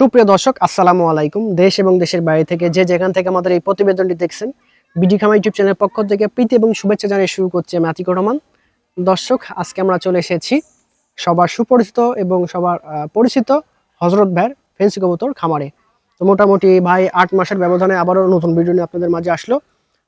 সুপ্রিয় দর্শক আসসালামু আলাইকুম। দেশ এবং দেশের বাইরে থেকে যে যেখান থেকে আমাদের এই প্রতিবেদনটি দেখছেন বিডি খামা ইউটিউব চ্যানেলের পক্ষ থেকে প্রীতি এবং শুভেচ্ছা জানিয়ে শুরু করছি আমি আতিকুর রহমান। দর্শক আজকে আমরা চলে এসেছি সবার সুপরিচিত এবং সবার পরিচিত হজরত ভাইয়ের ফেন্সি কবুতর খামারে। তো মোটামুটি ভাই আট মাসের ব্যবধানে আবারও নতুন ভিডিও নিয়ে আপনাদের মাঝে আসলো।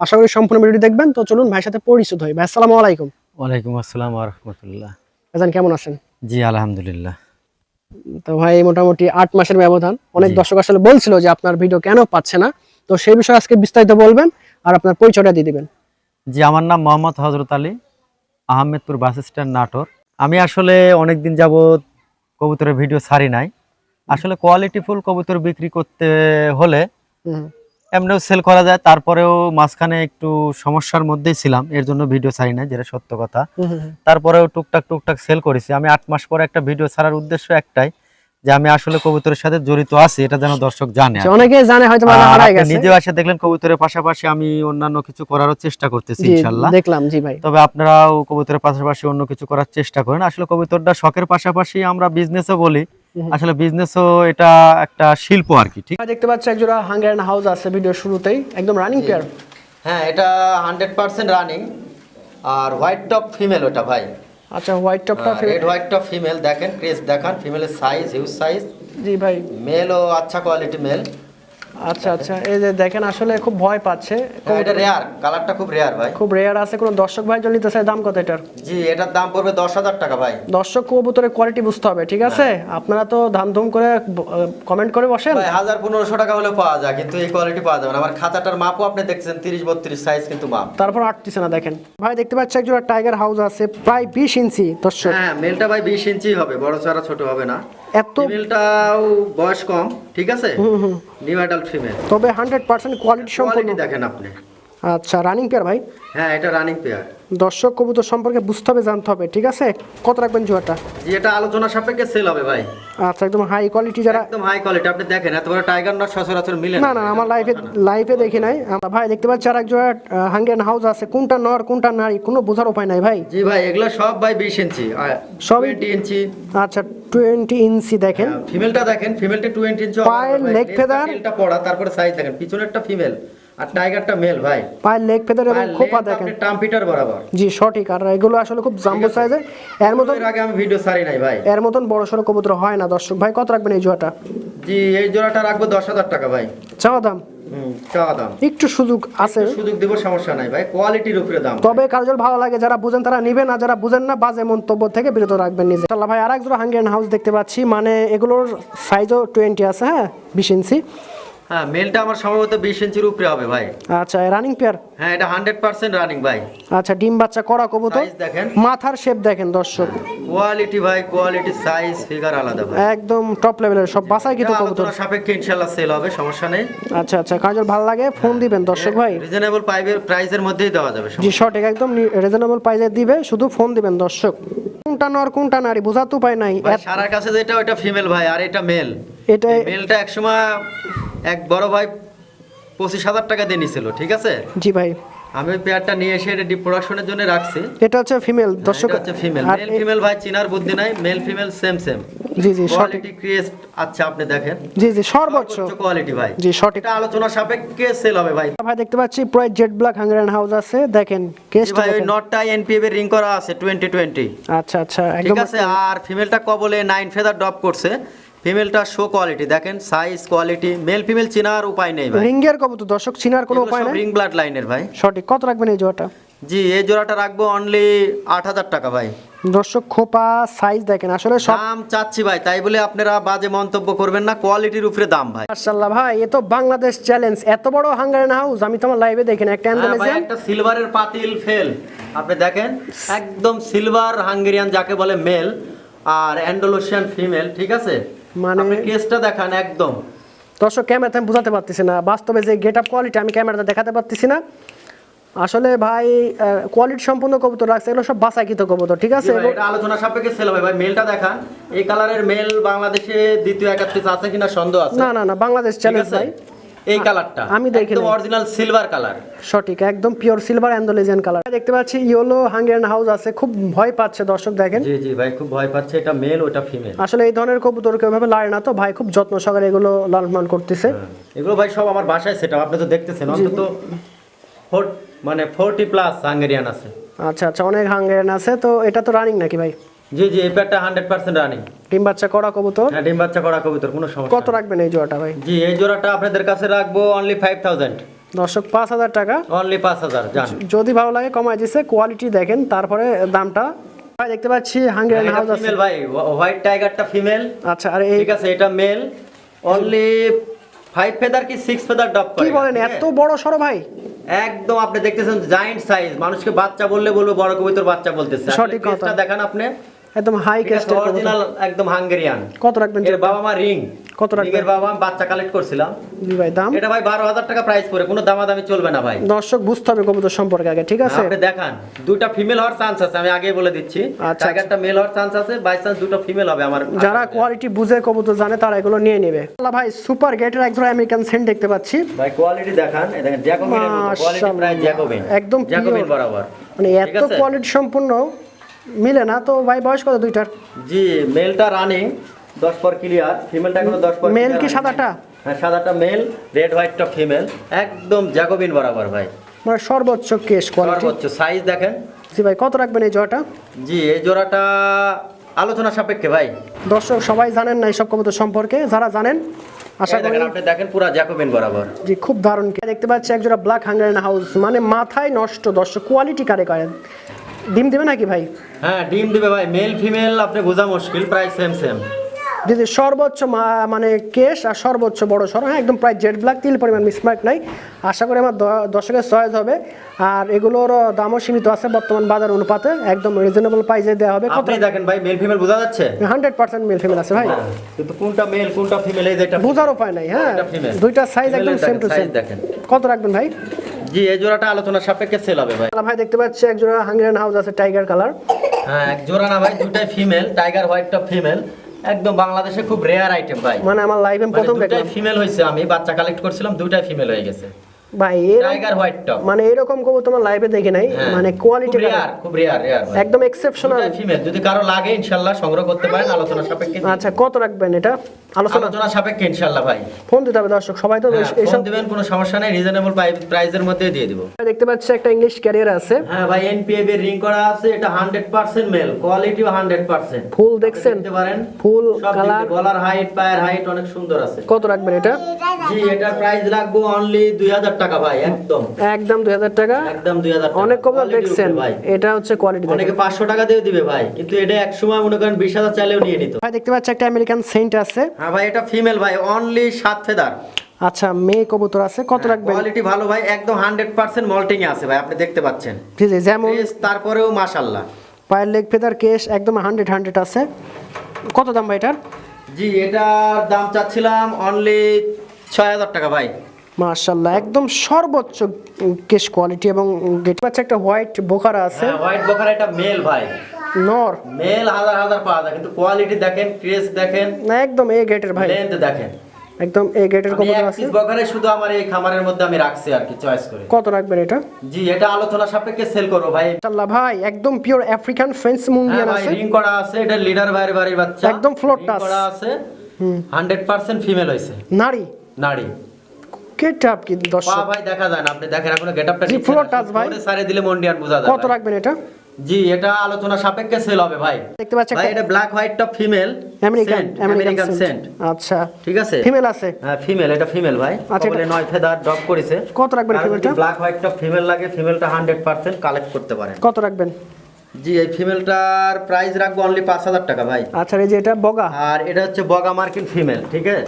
আশা করি সম্পূর্ণ ভিডিওটি দেখবেন। তো চলুন ভাইয়ের সাথে পরিচিত হই। ভাই আসসালামু আলাইকুম। ওয়ালাইকুম আসসালাম রহমতুল্লাহ। কেমন আছেন? জি আলহামদুলিল্লাহ। তো ভাই মোটামুটি আট মাসের ব্যবধান। অনেক দর্শক আসলে বলছিল যে আপনার ভিডিও কেন পাচ্ছে না। তো সেই বিষয়ে আজকে বিস্তারিত বলবেন আর আপনার পরিচয়টা দিয়ে দিবেন। জি আমার নাম মোহাম্মদ হজরত আলী আহমেদপুর বাস স্ট্যান্ড নাটোর। আমি আসলে অনেক দিন যাবৎ কবুতরের ভিডিও ছাড়ি নাই। আসলে কোয়ালিটিফুল কবুতর বিক্রি করতে হলে এমনিও সেল করা যায় তারপরেও মাঝখানে একটু সমস্যার মধ্যেই ছিলাম এর জন্য ভিডিও ছাড়ি না যেটা সত্য কথা। তারপরেও টুকটাক টুকটাক সেল করেছি। আমি আট মাস পরে একটা ভিডিও ছাড়ার উদ্দেশ্য একটাই যে আমি আসলে কবুতরের সাথে জড়িত আছি এটা যেন দর্শক জানে অনেকে জানে হয়তো নিজেও এসে দেখলেন কবুতরের পাশাপাশি আমি অন্যান্য কিছু করারও চেষ্টা করতেছি জি, ইনশাল্লাহ। দেখলাম জি ভাই। তবে আপনারাও কবুতরের পাশাপাশি অন্য কিছু করার চেষ্টা করেন। আসলে কবুতরটা শখের পাশাপাশি আমরা বিজনেসও বলি। আসলে বিজনেস ও এটা একটা শিল্প আর কি ঠিক? দেখতে পাচ্ছি একজোড়া হাঙ্গার হাউস আছে ভিডিও শুরুতেই। একদম রানিং পেয়ার হ্যাঁ এটা হান্ড্রেড পার্সেন্ট রানিং আর হোয়াইট টপ ফিমেল ওটা ভাই। আচ্ছা হোয়াইট টপটা রেড হোয়াইট টপ ফিমেল দেখেন ক্রেস দেখান ফিমেলের সাইজ হিউজ সাইজ জি ভাই। মেল ও আচ্ছা কোয়ালিটি মেল আচ্ছা আচ্ছা। এই যে দেখেন আসলে খুব ভয় পাচ্ছে। এটা রেয়ার কালারটা খুব রেয়ার ভাই। খুব রেয়ার আছে। কোনো দর্শক ভাই যদি নিতে চায় দাম কত এটার? জি এটার দাম পড়বে দশ হাজার টাকা ভাই। দর্শক কবুতরের কোয়ালিটি বুঝতে হবে ঠিক আছে? আপনারা তো ধাম ধুম করে কমেন্ট করে বসেন। ভাই হাজার পনেরোশো টাকা হলে পাওয়া যায় কিন্তু এই কোয়ালিটি পাওয়া যাবে না। আমার খাতাটার মাপও আপনি দেখছেন তিরিশ বত্রিশ সাইজ কিন্তু মাপ। তারপর আটতিছে না দেখেন। ভাই দেখতে পাচ্ছি একজোড়া টাইগার হাউস আছে প্রায় বিশ ইঞ্চি দর্শক। হ্যাঁ মেলটা ভাই বিশ ইঞ্চি হবে বড় চারা ছোট হবে না। এত ফিমেলটাও বয়স কম ঠিক আছে? নিউ অ্যাডাল্ট ফিমেল তবে হান্ড্রেড পার্সেন্ট কোয়ালিটি সম্পূর্ণ দেখেন আপনি। আচ্ছা রানিং পেয়ার ভাই? হ্যাঁ এটা রানিং পেয়ার দর্শক কবুতর সম্পর্কে বুঝতে হবে জানতে হবে ঠিক আছে? কত রাখবেন জোয়াটা জি এটা আলোচনা সাপেক্ষে সেল হবে ভাই। আচ্ছা একদম হাই কোয়ালিটি যারা একদম হাই কোয়ালিটি আপনি দেখেন এত বড় টাইগার নট সচরাচর মিলে না। না আমার লাইফে লাইফে দেখি নাই। আমরা ভাই দেখতে পাচ্ছি আর একজোড়া হাঙ্গেন হাউস আছে। কোনটা নর কোনটা নারী কোনো বোঝার উপায় নাই ভাই। জি ভাই এগুলো সব ভাই বিশ ইঞ্চি। সবই- সবই ইঞ্চি। আচ্ছা টোয়েন্টি ইঞ্চি দেখেন। ফিমেলটা দেখেন ফিমেলটা টোয়েন্টি ইঞ্চি। পায়ের leg feather- টেলটা পড়া তারপরে সাইজ দেখেন। পিছনেরটা ফিমেল আর টাইগারটা মেল ভাই। পায়ের লেগ ফেদার এবং খোপা দেখেন। টাম্পিটার বরাবর। জি সঠিক। আর এগুলো আসলে খুব জাম্বো সাইজের এর মতন এর আগে আমি ভিডিও নাই ভাই। এর মতন বড় সড়ো কবুতর হয় না দর্শক। ভাই কত রাখবেন এই জোয়াটা জি এই জোড়াটা রাখব দশ হাজার টাকা ভাই। চাওয়া দাম? একটু সুযোগ আছে। সুযোগ দেবো সমস্যা নাই ভাই। কোয়ালিটির উপরে দাম তবে ভালো লাগে যারা বুঝেন তারা নিবেন আর যারা বুঝেন না বাজে মন্তব্য থেকে বিরত রাখবেন নিজে। ভাই আর একজন হাঙ্গেন হাউস দেখতে পাচ্ছি। মানে এগুলোর সাইজও টোয়েন্টি আছে হ্যাঁ? বিশ ইঞ্চি হ্যাঁ মেলটা আমার সম্ভবত বিশ ইঞ্চির উপরে হবে ভাই। আচ্ছা রানিং পেয়ার হ্যাঁ এটা হান্ড্রেড পার্সেন্ট রানিং ভাই। আচ্ছা ডিম বাচ্চা করা কবুতর? সাইজ দেখেন। মাথার শেপ দেখেন দর্শক। কোয়ালিটি ভাই কোয়ালিটি সাইজ ফিগার আলাদা ভাই। একদম টপ লেভেলের সব বাসায় কিন্তু কবুতর। সাপেক্ষে ইনশাল্লাহ সেল হবে সমস্যা নেই। আচ্ছা আচ্ছা যদি ভালো লাগে? ফোন দিবেন দর্শক ভাই। রিজনেবল পাইপের প্রাইসের মধ্যেই দেওয়া যাবে জি সঠিক একদম রিজনেবল প্রাইসে দিবে শুধু ফোন দিবেন দর্শক। কোনটা নর কোনটা নারী বোঝার তো উপায় নাই। সারার কাছে যেটা ওটা ফিমেল ভাই আর এটা মেল এটা মেলটা একসময় এক বড় ভাই পঁচিশ হাজার টাকা দিয়ে নিছিল ঠিক আছে? জি ভাই। আমি পেয়ারটা নিয়ে এসে এটা ডিপ প্রোডাকশনের জন্য রাখছি। এটা হচ্ছে ফিমেল দর্শক এটা হচ্ছে ফিমেল মেল ফিমেল ভাই চিনার বুদ্ধি নাই মেল ফিমেল সেম সেম জি জি কোয়ালিটি ক্রিয়েস্ট আচ্ছা আপনি দেখেন। জি জি সর্বোচ্চ। কোয়ালিটি ভাই। জি সঠিক। এটা আলোচনা সাপেক্ষে সেল হবে ভাই। ভাই দেখতে পাচ্ছি প্রায় জেড ব্ল্যাক হাঙ্গার হাউস আছে। দেখেন জি কেসটা ভাই ওই নটটা এনপিএফ এর রিং করা আছে টোয়েন্টি টোয়েন্টি আচ্ছা আচ্ছা ঠিক আছে আর ফিমেলটা কবলে নাইন ফেদার ড্রপ করছে। ফিমেলটা শো কোয়ালিটি দেখেন সাইজ কোয়ালিটি মেল ফিমেল চিনার উপায় নেই ভাই। রিঙ্গের কবুতর দর্শক চিনার কোনো উপায় নাই? রিং ব্লাড লাইনের ভাই। সঠিক কত রাখবেন এই জোড়াটা? জি এই জোড়াটা রাখব অনলি আট হাজার টাকা ভাই। দর্শক খোপা সাইজ দেখেন আসলে সব দাম চাচ্ছি ভাই তাই বলে আপনারা বাজে মন্তব্য করবেন না কোয়ালিটির উপরে দাম ভাই। মাশাআল্লাহ ভাই এ তো বাংলাদেশ চ্যালেঞ্জ এত বড় হাঙ্গার হাউস আমি তোমার লাইভে দেখি না একটা হ্যাঁ ভাই একটা সিলভারের পাতিল ফেল আপনি দেখেন একদম সিলভার হাঙ্গেরিয়ান যাকে বলে মেল আর অ্যান্ডোলোশিয়ান ফিমেল ঠিক আছে? মানে- কেসটা দেখান একদম। দর্শক ক্যামেরাতে আমি বোঝাতে পারতেছি না। বাস্তবে যে গেট আপ কোয়ালিটি আমি ক্যামেরাতে দেখাতে পারতেছি না। আসলে ভাই কোয়ালিটি সম্পূর্ণ কবুতর রাখছে এগুলো সব বাসাকিত কবুতর ঠিক আছে? ভাই, এটা আলোচনা সাপেক্ষে সেল হবে ভাই মেলটা দেখান। এই কালারের মেল বাংলাদেশে দ্বিতীয় একাত্রিশ আছে কিনা সন্দেহ আছে। না না না বাংলাদেশ চ্যালেঞ্জ ভাই। এই কালারটা আমি দেখি একদম অরিজিনাল সিলভার কালার সঠিক একদম পিওর সিলভার অ্যান্ডোলেজিয়ান কালার দেখতে পাচ্ছি ইয়েলো হাঙ্গেরিয়ান হাউস আছে খুব ভয় পাচ্ছে দর্শক দেখেন। জি জি ভাই খুব ভয় পাচ্ছে এটা মেল ওটা ফিমেল আসলে এই ধরনের কবুতর কেউ ভাবে লাড়ে না তো ভাই খুব যত্ন সহকারে এগুলো লালন করতেছে। এগুলো ভাই সব আমার বাসায় সেটা আপনি তো দেখতেছেন অন্তত মানে ফোরটি প্লাস হাঙ্গেরিয়ান আছে। আচ্ছা আচ্ছা অনেক হাঙ্গেরিয়ান আছে তো এটা তো রানিং নাকি ভাই? জি জি এই প্যাডটা হান্ড্রেড পার্সেন্ট রানিং ডিম বাচ্চা করা কবুতর? হ্যাঁ ডিম বাচ্চা করা কবিতর কোনো সমস্যা কত রাখবেন এই জোড়াটা ভাই? জি এই জোড়াটা আপনাদের কাছে রাখব অনলি ফাইভ থাউজেন্ড দর্শক পাঁচ হাজার টাকা। অনলি পাঁচ হাজার যদি ভালো লাগে কমাই দিছে কোয়ালিটি দেখেন তারপরে দামটা। ভাই দেখতে পাচ্ছি হাঙ্গেরিয়ান হাউস ফিমেল ভাই হোয়াইট টাইগারটা ফিমেল আচ্ছা আর এই ঠিক আছে এটা মেল অনলি ফাইভ ফেদার কি সিক্স ফেদার ডপ করে? কি বলেন এত বড় সরো ভাই? একদম আপনি দেখতেছেন জায়ান্ট সাইজ মানুষকে বাচ্চা বললে বলব বড় কবিতর বাচ্চা বলতেছে। সঠিক। কথা। দেখান আপনি। একদম হাই কবুতর। অরিজিনাল একদম হাঙ্গেরিয়ান। কত রাখবেন এর বাবা মা রিং। কত রাখবেন? এর বাবা আমি বাচ্চা কালেক্ট করছিলাম। জি ভাই দাম? এটা ভাই বারো হাজার টাকা প্রাইস পড়ে কোনো দামাদামি চলবে না ভাই। দর্শক বুঝতে হবে কবুতর সম্পর্কে আগে ঠিক আছে? আপনি দেখান দুইটা ফিমেল হওয়ার চান্স আছে আমি আগেই বলে দিচ্ছি। আচ্ছা, টাইগারটা মেল হওয়ার চান্স আছে বাই চান্স দুটো ফিমেল হবে আমার যারা কোয়ালিটি বুঝে কবুতর জানে তারা এগুলো নিয়ে নেবে। আল্লাহ ভাই সুপার গেটের একজন আমেরিকান সেন্ট দেখতে পাচ্ছি। ভাই কোয়ালিটি দেখান এই দেখেন জ্যাকোবিনের কোয়ালিটি প্রায় জ্যাকোবিন একদম জ্যাকোবিন বরাবর। মানে এত কোয়ালিটি সম্পূর্ণ। মিলে না তো ভাই বয়স কত দুইটার? জি মেলটা রানিং 10 পর ক্লিয়ার ফিমেলটা এখনও 10 পর মেল কি সাদাটা? হ্যাঁ সাদাটা মেল রেড হোয়াইটটা ফিমেল একদম জ্যাকোবিন বরাবর ভাই। মানে সর্বোচ্চ কেস কোয়ালিটি সর্বোচ্চ সাইজ দেখেন। জি ভাই কত রাখবেন এই জোড়াটা? জি এই জোড়াটা আলোচনা সাপেক্ষে ভাই। দর্শক সবাই জানেন না এইসব কবুতর সম্পর্কে যারা জানেন আশা করি আপনি দেখেন পুরো জ্যাকোবিন বরাবর। জি খুব দারুণ। দেখতে পাচ্ছি একজোড়া ব্ল্যাক হাঙ্গারিয়ান হাউস মানে মাথায় নষ্ট দর্শক কোয়ালিটি কারে করেন? ডিম দেবে নাকি ভাই? হ্যাঁ ডিম দিবে ভাই মেল ফিমেল আপনি বোঝা মুশকিল প্রায় সেম সেম যদি সর্বোচ্চ মানে কেশ আর সর্বোচ্চ বড় সর হ্যাঁ একদম প্রায় জেড ব্ল্যাক তিল পরিমাণ মিসমার্ক নাই। আশা করি আমার দ- দর্শকের চয়েস হবে। আর এগুলোর দামও সীমিত আছে বর্তমান বাজার অনুপাতে একদম রিজনেবল প্রাইসে দেওয়া হবে। আপনি দেখেন ভাই মেল ফিমেল বোঝা যাচ্ছে? হান্ড্রেড পার্সেন্ট মেল ফিমেল আছে ভাই। হ্যাঁ, কিন্তু কোনটা মেল কোনটা ফিমেল এই যে এটা বোঝার উপায় নাই হ্যাঁ। দুইটা সাইজ একদম সেম টু সেম দেখেন। কত রাখবেন ভাই? জি এই জোড়াটা আলোচনার সাপেক্ষে সেল হবে ভাই। ভাই দেখতে পাচ্ছি এক জোড়া হাঙ্গেরিয়ান হাউস আছে টাইগার কালার হ্যাঁ এক জোড়া না ভাই দুটাই ফিমেল টাইগার হোয়াইটটা ফিমেল একদম বাংলাদেশে খুব রেয়ার আইটেম ভাই। মানে আমার লাইফে মানে প্রথম দেখলাম। ফিমেল হয়েছে আমি বাচ্চা কালেক্ট করছিলাম দুটাই ফিমেল হয়ে গেছে। ভাই টাইগার হোয়াইট টপ মানে এরকম কবু তোমার লাইভে দেখি নাই হ্যাঁ। মানে কোয়ালিটি রেয়ার খুব রেয়ার রেয়ার একদম এক্সেপশনাল ফিমেল যদি কারও লাগে ইনশাআল্লাহ সংগ্রহ করতে পারেন আলোচনা সাপেক্ষে আচ্ছা কত রাখবেন এটা? আলোচনা। আলোচনা সাপেক্ষে ইনশাআল্লাহ ভাই। ফোন দিতে হবে দর্শক সবাই তো হ্যাঁ, বেশ- দিবেন কোনো সমস্যা নেই রিজনেবল প্রাইসের মধ্যে দিয়ে দিব। দেখতে পাচ্ছি একটা ইংলিশ ক্যারিয়ার আছে। হ্যাঁ ভাই এনপিএবি রিং করা আছে এটা 100% মেল কোয়ালিটিও 100% ফুল দেখছেন? দেখতে পারেন ফুল কালার গলার হাইট পায়ের হাইট অনেক সুন্দর আছে। কত রাখবেন এটা? জি এটার প্রাইস রাখব অনলি 2000 টাকা ভাই একদম। একদম দুই হাজার টাকা? একদম 2000 টাকা। অনেক দেখছেন। ভাই। এটা হচ্ছে কোয়ালিটি অনেকে 500 টাকা দিয়ে দিবে ভাই কিন্তু এটা এক সময় মনে করেন 20000 চাইলেও নিয়ে নিত। ভাই দেখতে পাচ্ছি একটা আমেরিকান সেন্ট আছে। হ্যাঁ ভাই এটা ফিমেল ভাই অনলি 7 ফেদার। আচ্ছা মেয়ে কবুতর আছে। কত রাখবেন? কোয়ালিটি ভালো ভাই একদম 100% মল্টিং এ আছে ভাই আপনি দেখতে পাচ্ছেন। জি জি যেমন তারপরেও মাশাআল্লাহ। পায়ের লেগ ফেদার কেস একদম হান্ড্রেড হান্ড্রেড আছে। কত দাম ভাই এটার? জি এটার দাম চাচ্ছিলাম অনলি 6000 টাকা ভাই। মার্শাল্লাহ একদম সর্বোচ্চ কেস কোয়ালিটি এবং গেট পাচ্ছে একটা হোয়াইট বোকারা আছে। হ্যাঁ হোয়াইট বকার এটা মেল ভাই। নর। মেল হাজার হাজার পাওয়া যায় কিন্তু কোয়ালিটি দেখেন ক্রেস দেখেন না একদম এ গেটের ভাই। লেন্থ দেখেন। একদম এ গেটের কবুতর আছে। বকারে শুধু আমার এই খামারের মধ্যে আমি রাখছি আর কি চয়েস করে। কত রাখবেন এটা? জি এটা আলোচনা সাপেক্ষে সেল করব ভাই। মাশাল্লাহ ভাই একদম পিওর আফ্রিকান হ্যাঁ মুন্ডিয়ান আছে। রিং করা আছে এটা লিডার ভাইয়ের বাড়ির বাচ্চা। একদম Ring touch। করা আছে। 100% ফিমেল হইছে। নারী? নারী। কেটাপ কি পা ভাই দেখা যায় না। আপনি দেখেন এখনও গেটআপটা জি, floor touch ভাই। সারে দিলে মন্ডিয়ান বোঝা যায় কত রাখবেন এটা? জি এটা আলোচনা সাপেক্ষে সেল হবে ভাই। দেখতে পাচ্ছি ভাই এটা ব্ল্যাক হোয়াইটটা ফিমেল আমেরিকান আমেরিকান সেন্ট আচ্ছা। ঠিক আছে? ফিমেল আছে? হ্যাঁ ফিমেল এটা ফিমেল ভাই। আচ্ছা, বলে নয় ফেদার ড্রপ করেছে। কত রাখবেন ফিমেলটা ব্ল্যাক হোয়াইটটা ফিমেল লাগে ফিমেলটা 100% কালেক্ট করতে পারেন। কত রাখবেন? জি এই ফিমেলটার প্রাইস রাখব অনলি 5000 টাকা ভাই। আচ্ছা এই যে এটা বগা? আর এটা হচ্ছে বগা মার্কিন ফিমেল ঠিক আছে?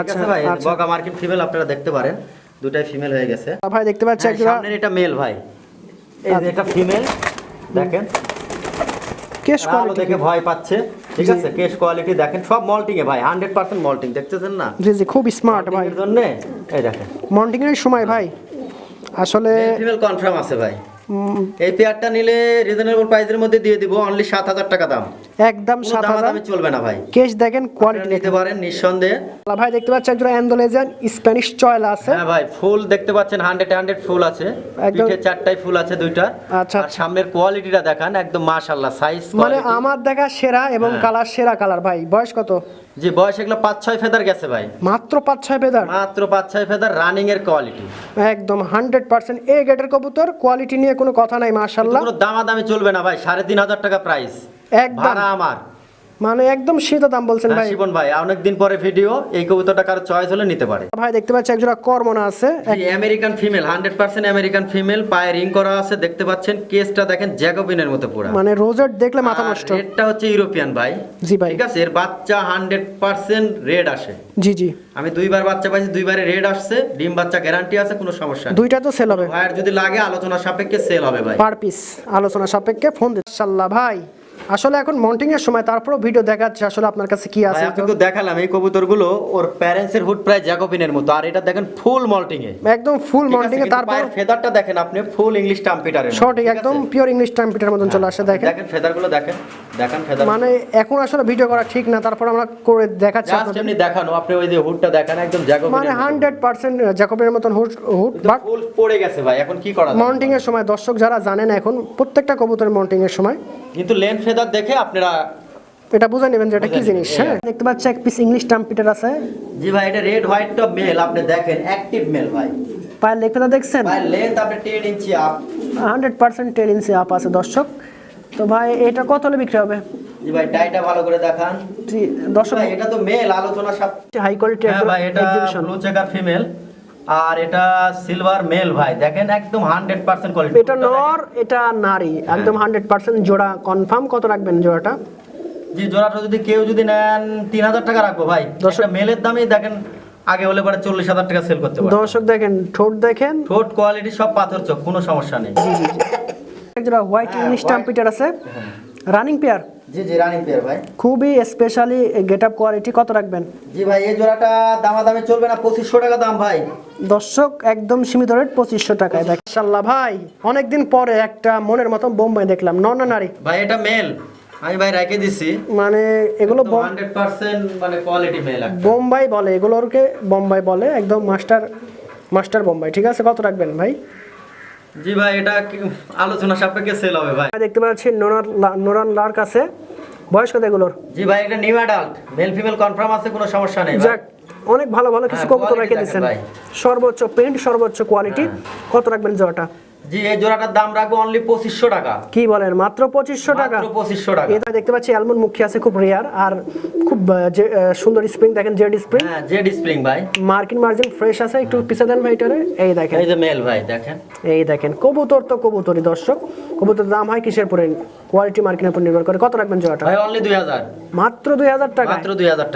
আচ্ছা, ভাই আচ্ছা। বগা মার্কিন ফিমেল আপনারা দেখতে পারেন দুটাই ফিমেল হয়ে গেছে। ভাই দেখতে পাচ্ছি হ্যাঁ, সামনের এটা মেল ভাই। এই যে এটা ফিমেল দেখেন। কেস আর কোয়ালিটি দেখে ভয় পাচ্ছে ঠিক আছে? কেস কোয়ালিটি দেখেন সব মল্টিং এ ভাই 100% মল্টিং দেখতেছেন না? জি জি খুব স্মার্ট ভাই এর জন্য এই দেখেন। মর্নিং এর সময় ভাই। আসলে ফিমেল কনফার্ম আছে ভাই। এই পেয়ারটা নিলে রিজনেবল প্রাইসের মধ্যে দিয়ে দিব অনলি সাত হাজার টাকা দাম। একদম সাত হাজার। চলবে না ভাই। কেস দেখেন কোয়ালিটি নিতে পারেন নিঃসন্দেহে। ভাই দেখতে পাচ্ছেন একজন অ্যান্ডোলেজিয়ান স্প্যানিশ চয়লা আছে। হ্যাঁ ভাই ফুল দেখতে পাচ্ছেন হান্ড্রেড হান্ড্রেড ফুল আছে। পিঠে চারটাই ফুল আছে দুইটা। আচ্ছা, আর সামনের কোয়ালিটিটা দেখান একদম মাশাআল্লাহ সাইজ মানে আমার দেখা সেরা এবং হ্যাঁ। কালার সেরা কালার ভাই। বয়স কত? জি বয়স এগুলো পাঁচ ছয় ফেদার গেছে ভাই। মাত্র পাঁচ ছয় ফেদার? মাত্র পাঁচ ছয় ফেদার রানিং এর কোয়ালিটি একদম হান্ড্রেড পার্সেন্ট এ গেটের কবুতর কোয়ালিটি নিয়ে কোনো কথা নাই মার্শাল্লাহ দামা দামি চলবে না ভাই সাড়ে তিন হাজার টাকা প্রাইস একদম। ভাড়া আমার। মানে একদম দাম বলছেন হ্যাঁ, ভাই। শিবন ভাই অনেকদিন পরে ভিডিও এই কবুতরটা কারও চয়েস হলে নিতে পারে। ভাই দেখতে পাচ্ছি একজোড়া কর্মনা আছে। American female hundred percent American female পায়ে রিং করা আছে দেখতে পাচ্ছেন কেসটা দেখেন জ্যাকোবিনের মতো পুরো। মানে রোজেট দেখলে মাথা নষ্ট। রেডটা হচ্ছে ইউরোপিয়ান ভাই। জি ভাই। ঠিক আছে এর বাচ্চা হান্ড্রেড পার্সেন্ট রেড আসে। জি জি। আমি দুইবার বাচ্চা পাইছি দুইবারে রেড আসছে ডিম বাচ্চা গ্যারান্টি আছে কোনো সমস্যা নেই। দুইটা তো সেল হবে। ভাইয়ের যদি লাগে আলোচনা সাপেক্ষে সেল হবে ভাই। পার পিস আলোচনা সাপেক্ষে ফোন ইনশাল্লাহ ভাই। আসলে এখন মন্টিং এর সময় তারপরও ভিডিও দেখাচ্ছে আসলে আপনার কাছে কি আছে? আপনি তো দেখালাম এই কবুতরগুলো ওর প্যারেন্টস এর হুড প্রায় জ্যাকোবিনের মতো। আর এটা দেখেন ফুল মল্টিং এ। একদম ফুল মল্টিং এ তারপর ফেদারটা দেখেন আপনি ফুল ইংলিশ টাম্পিটারের সঠিক একদম পিওর ইংলিশ টাম্পিটার মতন চলে আসে দেখেন। দেখেন ফেদারগুলো দেখেন। দেখেন ফেদার মানে এখন আসলে ভিডিও করা ঠিক না তারপর আমরা করে দেখাচ্ছি জাস্ট এমনি দেখানো আপনি ওই যে হুডটা দেখেন একদম মানে জ্যাকোবিনের হান্ড্রেড পার্সেন্ট জ্যাকবের মতন হুড হুড বাট ফুল পড়ে গেছে ভাই এখন কি করা? মন্টিং এর সময় দর্শক যারা জানেন এখন প্রত্যেকটা কবুতরের মন্টিং এর সময়। কিন্তু লেন ফেদার দেখে আপনারা এটা বুঝে নেবেন যে এটা কি জিনিস হ্যাঁ? দেখতে পাচ্ছেন এক পিস ইংলিশ টাম্পিটার আছে। জি ভাই এটা রেড হোয়াইট টপ মেল আপনি দেখেন অ্যাক্টিভ মেল ভাই। পায়ের লেখটা দেখছেন? ভাই লেন্থ আপনি 10 inch up hundred percent ten inch up আছে দর্শক। তো ভাই এটা কত হলে বিক্রি হবে? জি ভাই টাইটা ভালো করে দেখান। জি দর্শক ভাই এটা তো মেল আলোচনা সব হাই কোয়ালিটি হ্যাঁ ভাই এটা ব্লু চেকার ফিমেল আর এটা সিলভার মেল ভাই। দেখেন একদম 100% কোয়ালিটি এটা নর এটা নারী। একদম হান্ড্রেড পার্সেন্ট জোড়া। কনফার্ম কত রাখবেন জোড়াটা? জি জোড়াটা যদি কেউ যদি নেন 3000 টাকা রাখব ভাই। দর্শক- মেলের দামই দেখেন আগে হলে পরে 40000 টাকা সেল করতে পারবে দর্শক দেখেন ঠোঁট দেখেন। ঠোঁট কোয়ালিটি সব পাথর চোখ কোনো সমস্যা নেই। জি জি জি। এক জোড়া হোয়াইট হ্যাঁ, ইংলিশ টাম্পিটার আছে। রানিং পেয়ার জি জি রানিং পেয়ার ভাই। খুবই স্পেশালি গেট আপ কোয়ালিটি কত রাখবেন? জি ভাই এই জোড়াটা দামাদামি চলবে না 2500 টাকা দাম ভাই। দর্শক একদম সীমিত রেট পঁচিশশো টাকায়। দেখ ইনশাল্লাহ ভাই অনেকদিন পরে একটা মনের মতন বোম্বাই দেখলাম। নন নারী? ভাই এটা মেল আমি ভাই রেখে দিছি। মানে এগুলো বম- হান্ড্রেড পার্সেন্ট মানে কোয়ালিটি মেল বোম্বাই বলে এগুলোকে বোম্বাই বলে একদম মাস্টার মাস্টার বোম্বাই। ঠিক আছে কত রাখবেন ভাই? জি ভাই এটা আলোচনা সাপেক্ষে সেল হবে ভাই। দেখতে পাচ্ছি নোরান নোরান লার্ক আছে বয়স কত এগুলোর? জি ভাই এটা new adult male female confirm আছে কোনো সমস্যা নেই ভাই। যাক অনেক ভালো ভালো কিছু হ্যাঁ, কবুতর রেখে দিয়েছেন। সর্বোচ্চ পেন্ট সর্বোচ্চ কোয়ালিটি কত রাখবেন জোড়াটা? জি এই জোড়াটার দাম রাখব অনলি পঁচিশশো টাকা। কি বলেন মাত্র পঁচিশশো টাকা? পঁচিশশো টাকা। এটা দেখতে পাচ্ছি অ্যালমন্ড মুখী আছে খুব রেয়ার আর খুব সুন্দর স্প্রিং দেখেন জেড স্প্রিং হ্যাঁ জেড স্প্রিং ভাই। মার্কিন মার্জিন ফ্রেশ আছে একটু পিছে দেন ভাইটারে এই দেখেন। এই যে মেল ভাই দেখেন। এই দেখেন কবুতর তো কবুতরই দর্শক। কবুতর দাম হয় কিসের পরে কোয়ালিটি মার্কিনের উপর নির্ভর করে। কত রাখবেন জোড়াটা? ভাই অনলি দুই হাজার। মাত্র দুই হাজার টাকা মাত্র দুই হাজার টাকা।